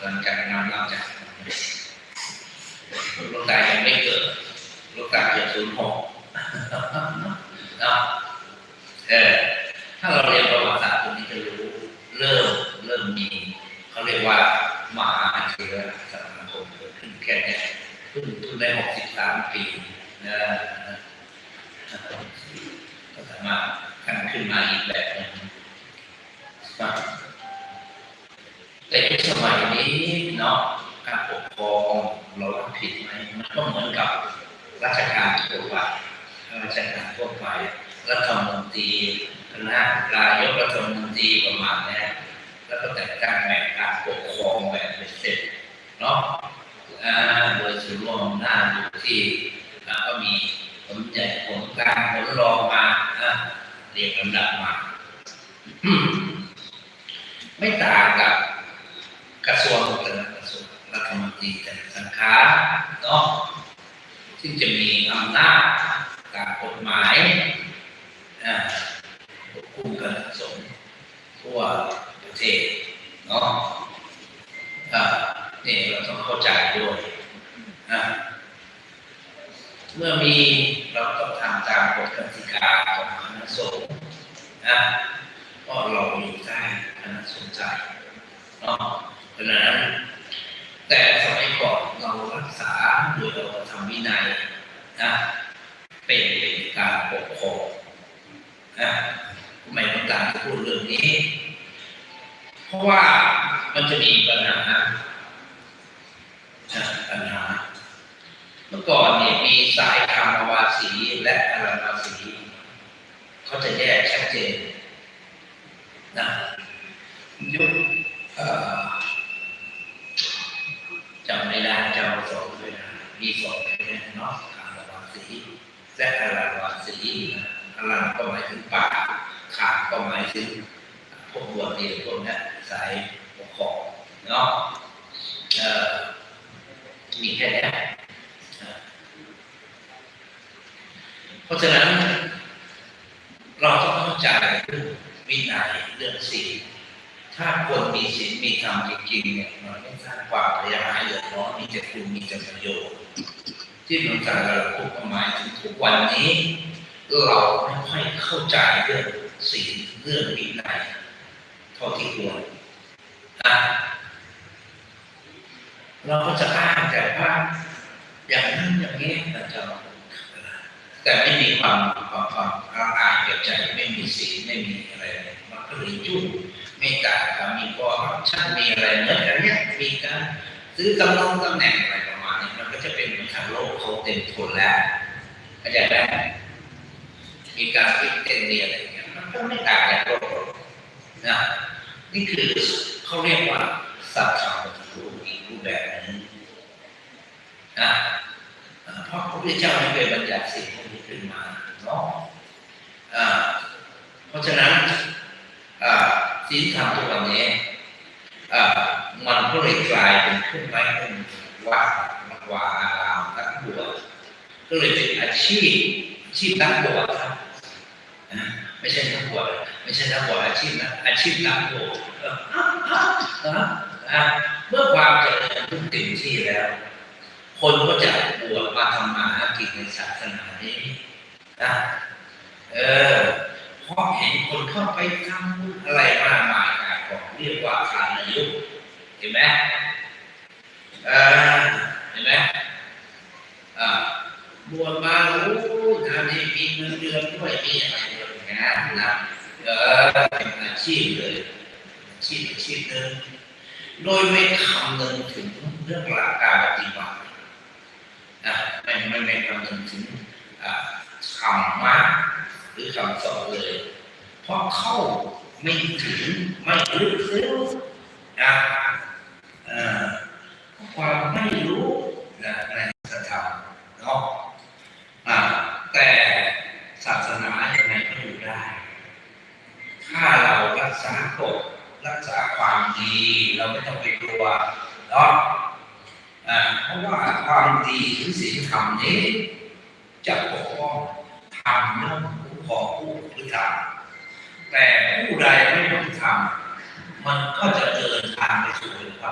หลังจากนำเราจากลูกตายังไม่เกิดลูกตาเกิดศูนย์หกนะเออถ้าเราเรียนประวัติศาสตร์ตรงนี้จะรู้เริ่มเริ่มมีเขาเรียกว่ามหาเถรสมาคมเกิดขึ้นแค่เนี้ยเพิ่งเพิ่งได้หกสิบสามปีนะก็สามารถขึ้นมาอีกแบบหนึงครับแต่ในส มัยนี้เนาะการปกครองเราทำผิดไหมมันก็เหมือนกับราชการทั่วไปราชการทั่วไปรัฐมนตรีคณะนายกรัฐมนตรีประมาณเนี้ยแล้วก็แต่งตั้งแบ่งการปกครองแบบเป็นเสร็จเนาะอ่าโดยส่วนรวมอำนาอยู่ที่อ่าก็มีผลใหญ่ผลกลางผลรองมาเรียงลำดับมา ไม่ต่างกับ กระทรวงกระทรวงรัฐมนตรีแต่ละสังขาเนาะซึ่งจะมีอำนาจตามกฎหมายควบคุมการสงฆ์ทั่วประเทศเนาะนี่เราต้องเข้าใจด้วยเมื่อมีเราต้องทำตามกฎกติกาของคณะสงฆ์นะเพราะเราอยู่ใต้คณะสงฆ์ใจเนาะ เพราะฉะนั้นแต่สมัยก่อนเรารักษาโดยเราทำวินัยนะเป็นเป็นการปกครองนะทำไมต้องการพูดเรื่องนี้ เพราะว่ามันจะมีปัญหานะปัญหา เมื่อก่อนเนี่ยมีสายคามวาสีและอารมวาสีเขาจะแยกชัดเจนนะยุคำไม่ได้จำสองด้วยนะมีสองด้วยนเนาะคารวาสีและอารวาสีนะอารามก็หมายถึงป่าขาดก็หมายถึงพวกบวชเรียนพวกนี้สายปกครองเนาะเอ่อมีแค่นี้เอ่อเพราะฉะนั้น เราต้องเข้าใจเรื่องวินัยเรื่องศีล ถ้าคนมีศีลมีธรรมจริงๆเนี่ยมันไม่สร้างความพยายามเดือดร้อนมีแต่คุณมีแต่ประโยชน์ที่หลวงตาเราพูดหมายถึงทุกวันนี้ เราไม่ค่อยเข้าใจเรื่องศีลเรื่องวินัยเท่าที่ควรนะเราก็จะอ้างแต่ว่าอย่างนั้นอย่างนี้อาจจะแต่ไม่มีความความความละอายเกิดใจไม่มีสีลไม่มีอะไรเลยมันก็เลยยุ่ง ไม่ต่างกับมีพอชั่นมีอะไรเหมือนกันเนี่ยมีการซื้อกำลังตำแหน่งอะไรประมาณนี้มันก็จะเป็นเหมือนทางโลกเขาเต็มทนแล้วเข้าใจไหมมีการติดเต้นเรียนอะไรเงี้ยมันก็ไม่ต่างจากโลกนะนี่คือเขาเรียกว่าสัจธรรมรูปอีกรูปแบบหนึงนะเพราะพระพุทธเจ้าไม่เคยบัญญัติสิ่งพวกนี้ขึ้นมาเนาะเพราะฉะนั้น ศีลธรรมทุกวันนี้อ่ามันก็เลยกลายเป็นเครื่องไม้เครื่องวัดวัดวาอารามนักบวชก็เลยเป็นอาชีพอาชีพนักบวชครับไม่ใช่นักบวชไม่ใช่นักบวชอาชีพนะอาชีพนักบวชเออนะนะเมื่อความเจริญทุกติ่งที่แล้ว คนก็จะบวชมาทำมาหากินในศาสนานี้นะเออ เพราะเห็นคนเข้าไปทำอะไรมากมายกายของเรียกว่าทานอายุเห็นไหมเออเห็นไหมอ่าบวชมาโอ้งานนี้มีเงินเดือนด้วยมีอะไรด้วยงานนะเออเป็นอาชีพเลยอาชีพอาชีพหนึ่งโดยไม่คำนึงถึงเรื่องหลักการปฏิบัตินะไม่ไม่ไม่คำนึงถึงคำมาก หรือคำสอนเลย เพราะเข้าไม่ถึงไม่ลึกซึ้งนะความไม่รู้นะในศรัทธาเนาะแต่ศาสนาอย่างไรก็อยู่ได้ ถ้าเรารักษากฎรักษาความดี เราไม่ต้องไปกลัวเนาะเพราะว่าความดีหรือศีลธรรมนี้จะปกป้องธรรมย่อม ของผู้ที่ทำแต่ผู้ใดไม่ต้องทำมันก็จะเดินทางไปสู่ความ